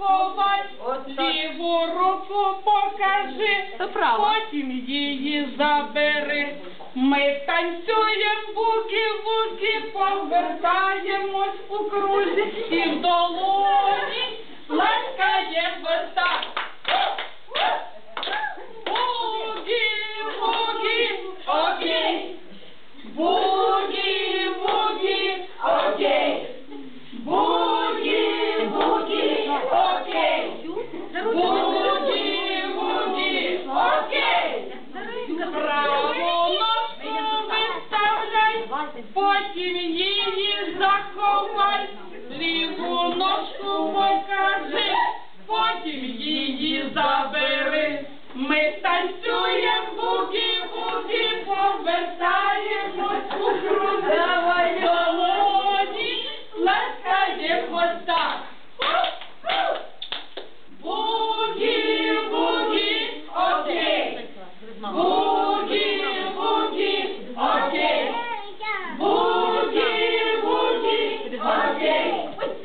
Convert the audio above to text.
заховай, ліву руку покажи, потім її забери. Ми танцюємо буки-вуки, повертаємось у крузі і в долоні окей. Буді, буді, окей. Право ножку виставляй, потім її заховай. Ліву ножку покажи, потім її забери. Wait.